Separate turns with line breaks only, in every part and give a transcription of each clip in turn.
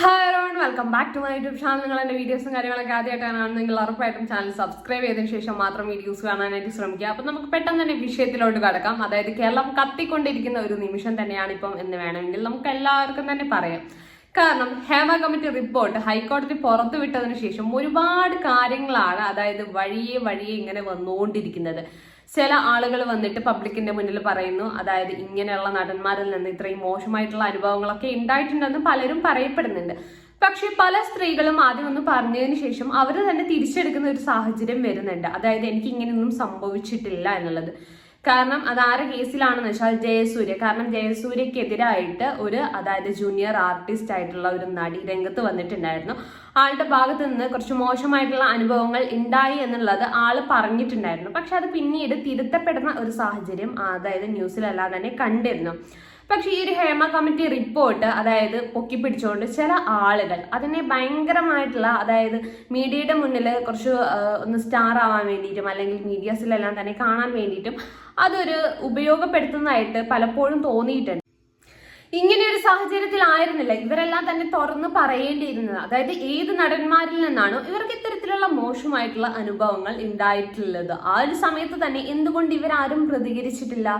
Hi everyone welcome back to my YouTube channel നിങ്ങൾ എന്റെ വീഡിയോസും കാര്യങ്ങളൊക്കെ ആദ്യമായിട്ടാണ് നിങ്ങൾ ഉറപ്പായിട്ടും ചാനൽ സബ്സ്ക്രൈബ് ചെയ്തതിന് ശേഷം മാത്രം വീഡിയോസ് കാണാനായിട്ട് ശ്രമിക്കുക. അപ്പം നമുക്ക് പെട്ടെന്ന് തന്നെ വിഷയത്തിലോട്ട് കടക്കാം. അതായത് കേരളം കത്തിക്കൊണ്ടിരിക്കുന്ന ഒരു നിമിഷം തന്നെയാണ് ഇപ്പം എന്ന് വേണമെങ്കിൽ നമുക്ക് എല്ലാവർക്കും തന്നെ പറയാം. കാരണം ഹേമ കമ്മിറ്റി റിപ്പോർട്ട് ഹൈക്കോടതി പുറത്തുവിട്ടതിന് ശേഷം ഒരുപാട് കാര്യങ്ങളാണ് അതായത് വഴിയെ വഴിയെ ഇങ്ങനെ വന്നുകൊണ്ടിരിക്കുന്നത്. ചില ആളുകൾ വന്നിട്ട് പബ്ലിക്കിന്റെ മുന്നിൽ പറയുന്നു അതായത് ഇങ്ങനെയുള്ള നടന്മാരിൽ നിന്ന് ഇത്രയും മോശമായിട്ടുള്ള അനുഭവങ്ങളൊക്കെ ഉണ്ടായിട്ടുണ്ടെന്ന് പലരും പറയപ്പെടുന്നുണ്ട്. പക്ഷേ പല സ്ത്രീകളും ആദ്യം ഒന്ന് പറഞ്ഞതിന് ശേഷം അവർ തന്നെ തിരിച്ചെടുക്കുന്ന ഒരു സാഹചര്യം വരുന്നുണ്ട്. അതായത് എനിക്ക് ഇങ്ങനെയൊന്നും സംഭവിച്ചിട്ടില്ല എന്നുള്ളത്. കാരണം അത് ആരെ കേസിലാണെന്ന് വെച്ചാൽ ജയസൂര്യ. കാരണം ജയസൂര്യക്കെതിരായിട്ട് ഒരു അതായത് ജൂനിയർ ആർട്ടിസ്റ്റ് ആയിട്ടുള്ള ഒരു നടി രംഗത്ത് വന്നിട്ടുണ്ടായിരുന്നു. ആളുടെ ഭാഗത്ത് നിന്ന് കുറച്ച് മോശമായിട്ടുള്ള അനുഭവങ്ങൾ ഉണ്ടായി എന്നുള്ളത് ആൾ പറഞ്ഞിട്ടുണ്ടായിരുന്നു. പക്ഷെ അത് പിന്നീട് തിരുത്തപ്പെടുന്ന ഒരു സാഹചര്യം അതായത് ന്യൂസിലല്ലാതെ തന്നെ കണ്ടിരുന്നു. പക്ഷേ ഈ ഒരു ഹേമ കമ്മിറ്റി റിപ്പോർട്ട് അതായത് പൊക്കി പിടിച്ചുകൊണ്ട് ചില ആളുകൾ അതിനെ ഭയങ്കരമായിട്ടുള്ള അതായത് മീഡിയയുടെ മുന്നിൽ കുറച്ച് ഒന്ന് സ്റ്റാർ ആവാൻ വേണ്ടിയിട്ടും അല്ലെങ്കിൽ മീഡിയാസിലെല്ലാം തന്നെ കാണാൻ വേണ്ടിയിട്ടും അതൊരു ഉപയോഗപ്പെടുത്തുന്നതായിട്ട് പലപ്പോഴും തോന്നിയിട്ടുണ്ട്. ഇങ്ങനെ ഒരു സാഹചര്യത്തിലായിരുന്നില്ല ഇവരെല്ലാം തന്നെ തുറന്ന് പറയേണ്ടിയിരുന്നത്. അതായത് ഏത് നടന്മാരിൽ നിന്നാണോ ഇവർക്ക് ഇത്തരത്തിലുള്ള മോശമായിട്ടുള്ള അനുഭവങ്ങൾ ഉണ്ടായിട്ടുള്ളത്. ആ ഒരു സമയത്ത് തന്നെ എന്തുകൊണ്ട് ഇവരാരും പ്രതികരിച്ചിട്ടില്ല?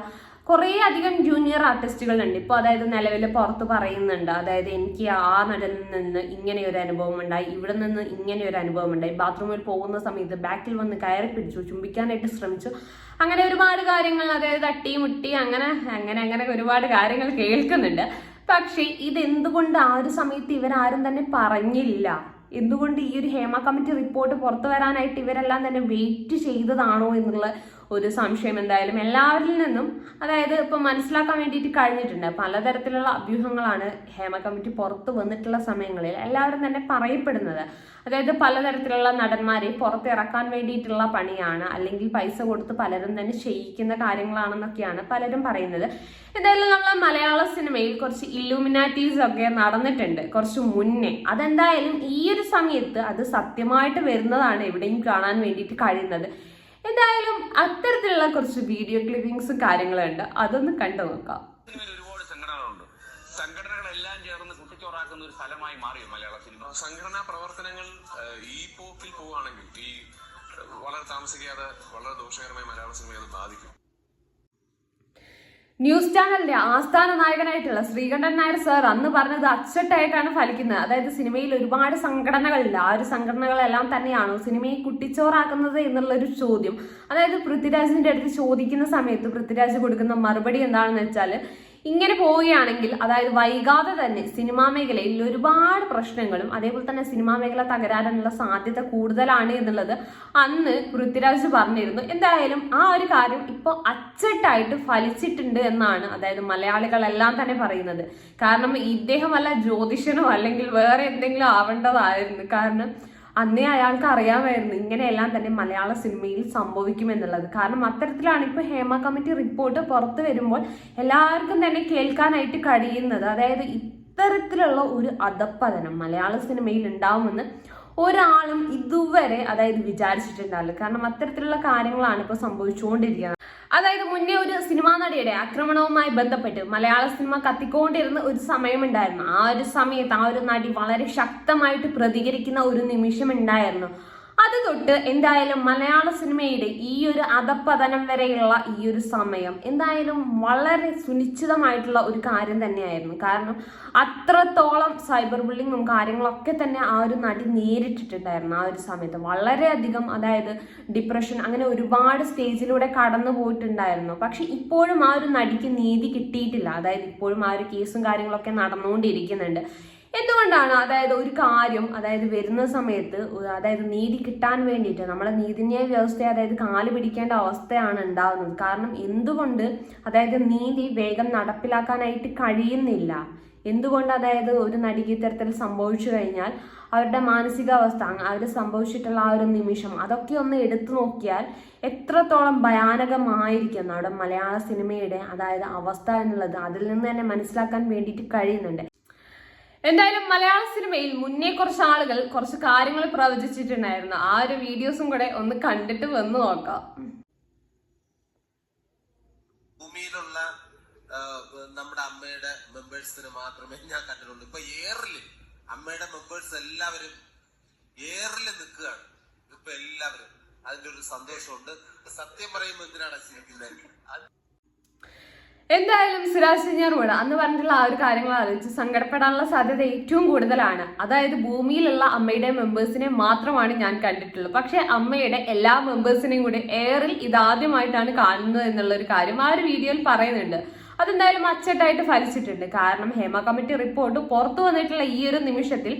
കുറേ അധികം ജൂനിയർ ആർട്ടിസ്റ്റുകൾ ഉണ്ട് ഇപ്പോൾ അതായത് നിലവിൽ പുറത്ത് പറയുന്നുണ്ട്. അതായത് എനിക്ക് ആ നടനിൽ നിന്ന് ഇങ്ങനെ ഒരു അനുഭവം ഉണ്ടായി ഇവിടെ നിന്ന് ഇങ്ങനെ ഒരു അനുഭവം ഉണ്ടായി. ബാത്റൂമിൽ പോകുന്ന സമയത്ത് ബാക്കിൽ വന്ന് കയറി പിടിച്ചു ചുംബിക്കാനായിട്ട് ശ്രമിച്ചു. അങ്ങനെ ഒരുപാട് കാര്യങ്ങൾ അതായത് തട്ടി മുട്ടി അങ്ങനെ അങ്ങനെ അങ്ങനെ ഒരുപാട് കാര്യങ്ങൾ കേൾക്കുന്നുണ്ട്. പക്ഷേ ഇതെന്തുകൊണ്ട് ആ ഒരു സമയത്ത് ഇവരാരും തന്നെ പറഞ്ഞില്ല? എന്തുകൊണ്ട് ഈ ഒരു ഹേമ കമ്മിറ്റി റിപ്പോർട്ട് പുറത്തു വരാനായിട്ട് ഇവരെല്ലാം തന്നെ വെയിറ്റ് ചെയ്തതാണോ എന്നുള്ള ഒരു സംശയം എന്തായാലും എല്ലാവരിൽ നിന്നും അതായത് ഇപ്പം മനസ്സിലാക്കാൻ വേണ്ടിയിട്ട് കഴിഞ്ഞിട്ടുണ്ട്. പലതരത്തിലുള്ള അഭ്യൂഹങ്ങളാണ് ഹേമ കമ്മിറ്റി പുറത്ത് വന്നിട്ടുള്ള സമയങ്ങളിൽ എല്ലാവരും തന്നെ പറയപ്പെടുന്നത്. അതായത് പലതരത്തിലുള്ള നടന്മാരെ പുറത്തിറക്കാൻ വേണ്ടിയിട്ടുള്ള പണിയാണ് അല്ലെങ്കിൽ പൈസ കൊടുത്ത് പലരും തന്നെ ചെയ്യിക്കുന്ന കാര്യങ്ങളാണെന്നൊക്കെയാണ് പലരും പറയുന്നത്. എന്തായാലും നമ്മളെ മലയാള സിനിമയിൽ കുറച്ച് ഇല്ലുമിനാറ്റീസ് ഒക്കെ നടന്നിട്ടുണ്ട്. കുറച്ച് മുന്നേ. അതെന്തായാലും ഈ ഒരു സമയത്ത് അത് സത്യമായിട്ട് വരുന്നതാണ് എവിടെയും കാണാൻ വേണ്ടിയിട്ട് കഴിയുന്നത്. എന്തായാലും അത്തരത്തിലുള്ള കുറച്ച് വീഡിയോ ക്ലിപ്പിംഗ്സും കാര്യങ്ങളുണ്ട്. അതൊന്ന് കണ്ടു നോക്കാം.
ഒരുപാട് സംഘടനകളുണ്ട്. സംഘടനകളെല്ലാം ചേർന്ന് കുട്ടിച്ചോറാക്കുന്ന ഒരു സ്ഥലമായി മാറി മലയാള സിനിമ.
സംഘടനാ പ്രവർത്തനങ്ങൾ ഈ പോക്കിൽ പോവുകയാണെങ്കിൽ ഈ വളരെ താമസിക്കാതെ വളരെ ദോഷകരമായി മലയാള സിനിമയെ അത് ബാധിക്കും.
ന്യൂസ് ചാനലിന്റെ ആസ്ഥാന നായകനായിട്ടുള്ള ശ്രീകണ്ഠൻ നായർ സാർ അന്ന് പറഞ്ഞത് അച്ചട്ടായിട്ടാണ് ഫലിക്കുന്നത്. അതായത് സിനിമയിൽ ഒരുപാട് സംഘടനകളില്ല. ആ ഒരു സംഘടനകളെല്ലാം തന്നെയാണോ സിനിമയെ കുട്ടിച്ചോറാക്കുന്നത് എന്നുള്ള ഒരു ചോദ്യം. അതായത് പൃഥ്വിരാജിന്റെ അടുത്ത് ചോദിക്കുന്ന സമയത്ത് പൃഥ്വിരാജ് കൊടുക്കുന്ന മറുപടി എന്താണെന്ന് വെച്ചാൽ ഇങ്ങനെ പോവുകയാണെങ്കിൽ അതായത് വൈകാതെ തന്നെ സിനിമാ മേഖലയിൽ ഒരുപാട് പ്രശ്നങ്ങളും അതേപോലെ തന്നെ സിനിമാ മേഖല തകരാനുള്ള സാധ്യത കൂടുതലാണ് എന്നുള്ളത് അന്ന് പൃഥ്വിരാജ് പറഞ്ഞിരുന്നു. എന്തായാലും ആ ഒരു കാര്യം ഇപ്പോൾ അച്ചട്ടായിട്ട് ഫലിച്ചിട്ടുണ്ട് എന്നാണ് അതായത് മലയാളികളെല്ലാം തന്നെ പറയുന്നത്. കാരണം ഇദ്ദേഹമല്ല ജ്യോതിഷനോ അല്ലെങ്കിൽ വേറെ എന്തെങ്കിലും ആവേണ്ടതായിരുന്നു. കാരണം അന്നേ അയാൾക്ക് അറിയാമായിരുന്നു ഇങ്ങനെയെല്ലാം തന്നെ മലയാള സിനിമയിൽ സംഭവിക്കുമെന്നുള്ളത്. കാരണം അത്തരത്തിലാണ് ഇപ്പോൾ ഹേമ കമ്മിറ്റി റിപ്പോർട്ട് പുറത്തു വരുമ്പോൾ എല്ലാവർക്കും തന്നെ കേൾക്കാനായിട്ട് കഴിയുന്നത്. അതായത് ഇത്തരത്തിലുള്ള ഒരു അധപ്പതനം മലയാള സിനിമയിൽ ഉണ്ടാവുമെന്ന് ഒരാളും ഇതുവരെ അതായത് വിചാരിച്ചിട്ടുണ്ടാവില്ല. കാരണം അത്തരത്തിലുള്ള കാര്യങ്ങളാണ് ഇപ്പോൾ സംഭവിച്ചുകൊണ്ടിരിക്കുന്നത്. അതായത് മുന്നേ ഒരു സിനിമാ നടിയുടെ ആക്രമണവുമായി ബന്ധപ്പെട്ട് മലയാള സിനിമ കത്തിക്കൊണ്ടിരുന്ന ഒരു സമയമുണ്ടായിരുന്നു. ആ ഒരു സമയത്ത് ആ ഒരു നടി വളരെ ശക്തമായിട്ട് പ്രതികരിക്കുന്ന ഒരു നിമിഷം ഉണ്ടായിരുന്നു അത് തൊട്ട് എന്തായാലും മലയാള സിനിമയുടെ ഈ ഒരു അധപ്പതനം വരെയുള്ള ഈ ഒരു സമയം എന്തായാലും വളരെ സുനിശ്ചിതമായിട്ടുള്ള ഒരു കാര്യം തന്നെയായിരുന്നു. കാരണം അത്രത്തോളം സൈബർ ബുള്ളിങ്ങും കാര്യങ്ങളൊക്കെ തന്നെ ആ ഒരു നടി നേരിട്ടിട്ടുണ്ടായിരുന്നു ആ ഒരു സമയത്ത്. വളരെയധികം അതായത് ഡിപ്രഷൻ അങ്ങനെ ഒരുപാട് സ്റ്റേജിലൂടെ കടന്നു പോയിട്ടുണ്ടായിരുന്നു. പക്ഷെ ഇപ്പോഴും ആ ഒരു നടിക്ക് നീതി കിട്ടിയിട്ടില്ല. അതായത് ഇപ്പോഴും ആ ഒരു കേസും കാര്യങ്ങളൊക്കെ നടന്നുകൊണ്ടിരിക്കുന്നുണ്ട്. എന്തുകൊണ്ടാണ്? അതായത് ഒരു കാര്യം അതായത് വരുന്ന സമയത്ത് അതായത് നീതി കിട്ടാൻ വേണ്ടിയിട്ട് നമ്മളെ നീതിന്യായ വ്യവസ്ഥയെ അതായത് കാൽ പിടിക്കേണ്ട അവസ്ഥയാണ് ഉണ്ടാകുന്നത്. കാരണം എന്തുകൊണ്ട് അതായത് നീതി വേഗം നടപ്പിലാക്കാനായിട്ട് കഴിയുന്നില്ല. എന്തുകൊണ്ട് അതായത് ഒരു നടിക്ക് ഇത്തരത്തിൽ സംഭവിച്ചു കഴിഞ്ഞാൽ അവരുടെ മാനസികാവസ്ഥ അവർ സംഭവിച്ചിട്ടുള്ള ആ ഒരു നിമിഷം അതൊക്കെ ഒന്ന് എടുത്തു നോക്കിയാൽ എത്രത്തോളം ഭയാനകമായിരിക്കും നമ്മുടെ മലയാള സിനിമയുടെ അതായത് അവസ്ഥ എന്നുള്ളത് അതിൽ നിന്ന് തന്നെ മനസ്സിലാക്കാൻ വേണ്ടിയിട്ട് കഴിയുന്നുണ്ട്. എന്തായാലും മലയാള സിനിമയിൽ മുന്നേ കുറച്ച് ആളുകൾ കുറച്ച് കാര്യങ്ങൾ പ്രവചിച്ചിട്ടുണ്ടായിരുന്നു. ആ ഒരു വീഡിയോസും കൂടെ ഒന്ന് കണ്ടിട്ട് വന്ന് നോക്കാം.
ഭൂമിയിലുള്ള നമ്മുടെ അമ്മയുടെ മെമ്പേഴ്സിന് മാത്രമേ ഞാൻ കണ്ടിട്ടുള്ളൂ. ഇപ്പൊ എയറിൽ അമ്മയുടെ മെമ്പേഴ്സ് എല്ലാവരും ഏറിൽ നിൽക്കുകയാണ്. ഇപ്പൊ എല്ലാവരും അതിന്റെ ഒരു സന്തോഷമുണ്ട്. സത്യം പറയുമ്പോൾ എന്തിനാണ് ചിരിക്കുന്നത്
എന്തായാലും സിറാജ് ഞറൂട് അന്ന് പറഞ്ഞിട്ടുള്ള ആ ഒരു കാര്യങ്ങൾ ആലോചിച്ച് സങ്കടപ്പെടാനുള്ള സാധ്യത ഏറ്റവും കൂടുതലാണ്. അതായത് ഭൂമിയിലുള്ള അമ്മയുടെ മെമ്പേഴ്സിനെ മാത്രമാണ് ഞാൻ കണ്ടിട്ടുള്ളത്. പക്ഷേ അമ്മയുടെ എല്ലാ മെമ്പേഴ്സിനെയും കൂടി എയറിൽ ഇതാദ്യമായിട്ടാണ് കാണുന്നത് എന്നുള്ള ഒരു കാര്യം ആ ഒരു വീഡിയോയിൽ പറയുന്നുണ്ട്. അതെന്തായാലും അച്ചട്ടായിട്ട് ഫലിച്ചിട്ടുണ്ട്. കാരണം ഹേമ കമ്മിറ്റി റിപ്പോർട്ട് പുറത്തു വന്നിട്ടുള്ള ഈ ഒരു നിമിഷത്തിൽ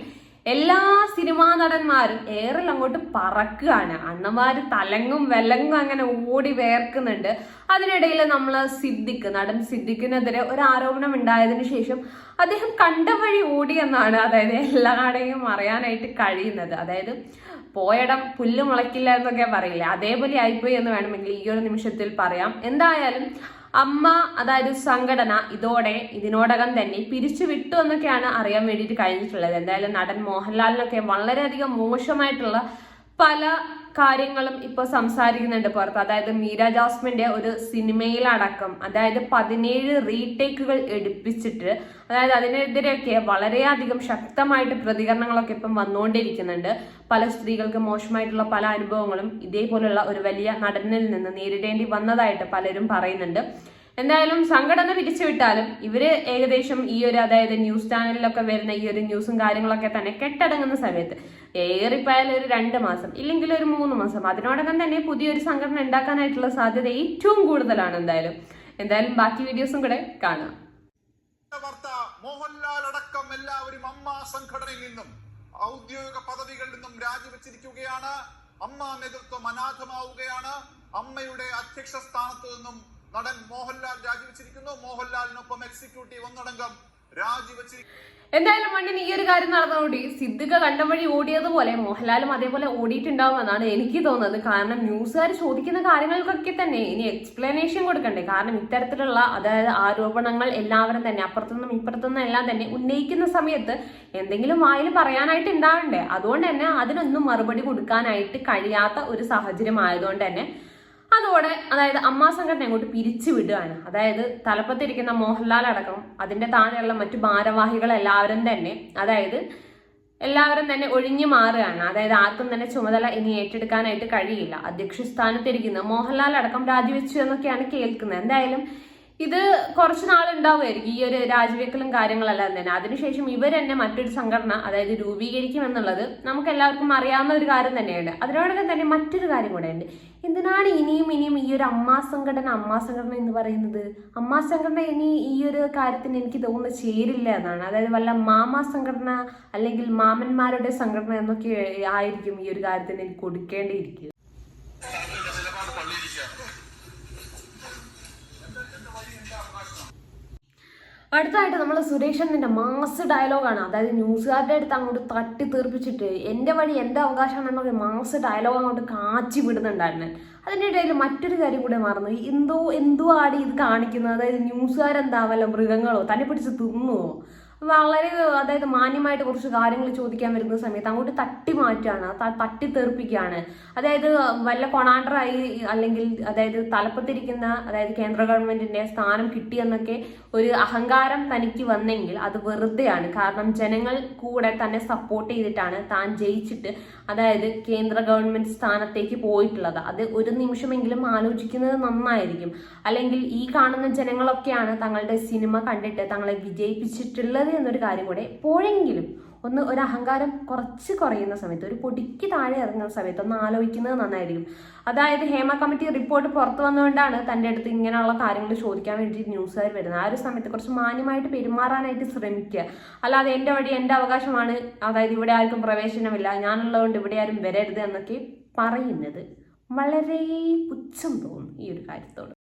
എല്ലാ സിനിമാ നടന്മാരും ഏറെ അങ്ങോട്ട് പറക്കുകയാണ്. അണ്ണന്മാർ തലങ്ങും വെലങ്ങും അങ്ങനെ ഓടി വേർക്കുന്നുണ്ട്. അതിനിടയിൽ നമ്മൾ സിദ്ദിഖ് നടൻ സിദ്ദിഖിനെതിരെ ഒരു ആരോപണം ഉണ്ടായതിനു ശേഷം അദ്ദേഹം കണ്ട വഴി ഓടിയെന്നാണ് അതായത് എല്ലാവരുടെയും അറിയാനായിട്ട് കഴിയുന്നത്. അതായത് പോയടം പുല്ല് മുളയ്ക്കില്ല എന്നൊക്കെ പറയില്ല? അതേപോലെ ആയിപ്പോയി എന്ന് വേണമെങ്കിൽ ഈ ഒരു നിമിഷത്തിൽ പറയാം. എന്തായാലും അമ്മ അതായത് സംഘടന ഇതോടെ ഇതിനോടകം തന്നെ പിരിച്ചു വിട്ടു എന്നൊക്കെയാണ് അറിയാൻ വേണ്ടിയിട്ട് കഴിഞ്ഞിട്ടുള്ളത്. എന്തായാലും നടൻ മോഹൻലാലിനൊക്കെ വളരെയധികം മോശമായിട്ടുള്ള പല കാര്യങ്ങളും ഇപ്പോൾ സംസാരിക്കുന്നുണ്ട് പുറത്ത്. അതായത് മീര ജാസ്മിന്റെ ഒരു സിനിമയിലടക്കം അതായത് പതിനേഴ് റീടേക്കുകൾ എടുപ്പിച്ചിട്ട് അതായത് അതിനെതിരെയൊക്കെ വളരെയധികം ശക്തമായിട്ട് പ്രതികരണങ്ങളൊക്കെ ഇപ്പം വന്നുകൊണ്ടിരിക്കുന്നുണ്ട്. പല സ്ത്രീകൾക്ക് മോശമായിട്ടുള്ള പല അനുഭവങ്ങളും ഇതേപോലുള്ള ഒരു വലിയ നടനിൽ നിന്ന് നേരിടേണ്ടി വന്നതായിട്ട് പലരും പറയുന്നുണ്ട്. എന്തായാലും സംഘടന പിരിച്ചുവിട്ടാലും ഇവർ ഏകദേശം ഈ ഒരു അതായത് ന്യൂസ് ചാനലിലൊക്കെ വരുന്ന ഈ ഒരു ന്യൂസും കാര്യങ്ങളൊക്കെ തന്നെ കെട്ടടങ്ങുന്ന സമയത്ത്. ഏറിപ്പോയാലും ഒരു രണ്ട് മാസം ഇല്ലെങ്കിൽ ഒരു മൂന്ന് മാസം. അതിനോടകം തന്നെ പുതിയൊരു സംഘടന ഉണ്ടാക്കാനായിട്ടുള്ള സാധ്യത ഏറ്റവും കൂടുതലാണ് എന്തായാലും. എന്തായാലും ബാക്കി വീഡിയോസും കൂടെ കാണാം.
അടക്കം എല്ലാവരും സംഘടനയിൽ നിന്നും ഔദ്യോഗിക പദവികളിൽ നിന്നും രാജിവെച്ചിരിക്കുകയാണ്. അമ്മ നേതൃത്വം അനാഥമാവുകയാണ്. അമ്മയുടെ അധ്യക്ഷ സ്ഥാനത്ത് നിന്നും നടൻ മോഹൻലാൽ രാജിവെച്ചിരിക്കുന്നു. മോഹൻലാലിനൊപ്പം എക്സിക്യൂട്ടീവ് ഒന്നടങ്കം
എന്തായാലും മണ്ണിന് ഈ ഒരു കാര്യം നടന്നുകൊണ്ടി സിദ്ദിഖ കണ്ട വഴി ഓടിയതുപോലെ മോഹൻലാലും അതേപോലെ ഓടിയിട്ടുണ്ടാവുമെന്നാണ് എനിക്ക് തോന്നുന്നത്. കാരണം ന്യൂസുകാർ ചോദിക്കുന്ന കാര്യങ്ങൾക്കൊക്കെ തന്നെ ഇനി എക്സ്പ്ലനേഷൻ കൊടുക്കണ്ടേ. കാരണം ഇത്തരത്തിലുള്ള അതായത് ആരോപണങ്ങൾ എല്ലാവരും തന്നെ അപ്പുറത്തുനിന്നും ഇപ്പുറത്തുനിന്നും എല്ലാം തന്നെ ഉന്നയിക്കുന്ന സമയത്ത് എന്തെങ്കിലും വായിൽ പറയാനായിട്ട് ഉണ്ടാവണ്ടേ? അതുകൊണ്ട് തന്നെ അതിനൊന്നും മറുപടി കൊടുക്കാനായിട്ട് കഴിയാത്ത ഒരു സാഹചര്യം ആയതുകൊണ്ട് തന്നെ അതോടെ അതായത് അമ്മാ സംഘടന അങ്ങോട്ട് പിരിച്ചു വിടുകയാണ്. അതായത് തലപ്പത്തിരിക്കുന്ന മോഹൻലാൽ അടക്കം അതിന്റെ താഴെയുള്ള മറ്റു ഭാരവാഹികൾ എല്ലാവരും തന്നെ അതായത് എല്ലാവരും തന്നെ ഒഴിഞ്ഞു മാറുകയാണ്. അതായത് ആർക്കും തന്നെ ചുമതല ഇനി ഏറ്റെടുക്കാനായിട്ട് കഴിയില്ല. അധ്യക്ഷ സ്ഥാനത്തിരിക്കുന്ന മോഹൻലാൽ അടക്കം രാജിവെച്ചു എന്നൊക്കെയാണ് കേൾക്കുന്നത്. എന്തായാലും ഇത് കുറച്ച് നാളുണ്ടാവുമായിരിക്കും ഈ ഒരു രാജിവെക്കലും കാര്യങ്ങളെല്ലാം തന്നെ. അതിനുശേഷം ഇവർ തന്നെ മറ്റൊരു സംഘടന അതായത് രൂപീകരിക്കും എന്നുള്ളത് നമുക്ക് എല്ലാവർക്കും അറിയാവുന്ന ഒരു കാര്യം തന്നെയാണ് അതിനോടൊപ്പം തന്നെ മറ്റൊരു കാര്യം കൂടെ ഉണ്ട് എന്തിനാണ് ഇനിയും ഇനിയും ഈ ഒരു അമ്മാ സംഘടന അമ്മാ സംഘടന എന്ന് പറയുന്നത്? അമ്മാ സംഘടന ഇനി ഈ ഒരു കാര്യത്തിന് എനിക്ക് തോന്നുന്നത് ചേരില്ല എന്നാണ്. അതായത് വല്ല മാമാ സംഘടന അല്ലെങ്കിൽ മാമന്മാരുടെ സംഘടന എന്നൊക്കെ ആയിരിക്കും ഈ ഒരു കാര്യത്തിന് എനിക്ക് കൊടുക്കേണ്ടിയിരിക്കുക. അടുത്തായിട്ട് നമ്മൾ സുരേഷണ്ണന്റെ മാസ് ഡയലോഗാണ്. അതായത് ന്യൂസുകാരുടെ അടുത്ത് അങ്ങോട്ട് തട്ടി തീർപ്പിച്ചിട്ട് എന്റെ വഴി എന്റെ അവകാശമാണെന്നൊക്കെ മാസ് ഡയലോഗ് അങ്ങോട്ട് കാച്ചി വിടുന്നുണ്ടായിരുന്നു. അതിന്റെ ഇടയിൽ മറ്റൊരു കാര്യം കൂടെ മറന്നു. എന്തോ എന്തോ ആടി ഇത് കാണിക്കുന്നത്. അതായത് ന്യൂസുകാരെന്താ വല്ല മൃഗങ്ങളോ തന്നെ പിടിച്ച് തിന്നുവോ? വളരെ അതായത് മാന്യമായിട്ട് കുറച്ച് കാര്യങ്ങൾ ചോദിക്കാൻ വരുന്ന സമയത്ത് അങ്ങോട്ട് തട്ടി മാറ്റുകയാണ് തട്ടി തെറിപ്പിക്കുകയാണ്. അതായത് വല്ല കൊണാണ്ടറായി അല്ലെങ്കിൽ അതായത് തലപ്പത്തിരിക്കുന്ന അതായത് കേന്ദ്ര ഗവൺമെന്റിന്റെ സ്ഥാനം കിട്ടിയെന്നൊക്കെ ഒരു അഹങ്കാരം തനിക്ക് വന്നെങ്കിൽ അത് വെറുതെയാണ്. കാരണം ജനങ്ങൾ കൂടെ തന്നെ സപ്പോർട്ട് ചെയ്തിട്ടാണ് താൻ ജയിച്ചിട്ട് അതായത് കേന്ദ്ര ഗവൺമെന്റ് സ്ഥാനത്തേക്ക് പോയിട്ടുള്ളത്. അത് ഒരു നിമിഷമെങ്കിലും ആലോചിക്കുന്നത് നന്നായിരിക്കും. അല്ലെങ്കിൽ ഈ കാണുന്ന ജനങ്ങളൊക്കെയാണ് തങ്ങളുടെ സിനിമ കണ്ടിട്ട് തങ്ങളെ വിജയിപ്പിച്ചിട്ടുള്ളത് എന്നൊരു കാര്യം കൂടെ എപ്പോഴെങ്കിലും ഒന്ന് ഒരു അഹങ്കാരം കുറച്ച് കുറയുന്ന സമയത്ത് ഒരു പൊടിക്ക് താഴെ ഇറങ്ങുന്ന സമയത്ത് ഒന്ന് ആലോചിക്കുന്നത് നന്നായിരിക്കും. അതായത് ഹേമ കമ്മിറ്റി റിപ്പോർട്ട് പുറത്തു വന്നുകൊണ്ടാണ് തന്റെ അടുത്ത് ഇങ്ങനെയുള്ള കാര്യങ്ങൾ ചോദിക്കാൻ വേണ്ടി ന്യൂസുകാർ വരുന്നത്. ആ ഒരു സമയത്ത് കുറച്ച് മാന്യമായിട്ട് പെരുമാറാനായിട്ട് ശ്രമിക്കുക. അല്ലാതെ എന്റെ വഴി എന്റെ അവകാശമാണ്. അതായത് ഇവിടെ ആർക്കും പ്രവേശനമില്ല. ഞാനുള്ളതുകൊണ്ട് ഇവിടെ ആരും വരരുത് എന്നൊക്കെ പറയുന്നത് വളരെ പുച്ഛം തോന്നും ഈ ഒരു കാര്യത്തോട്.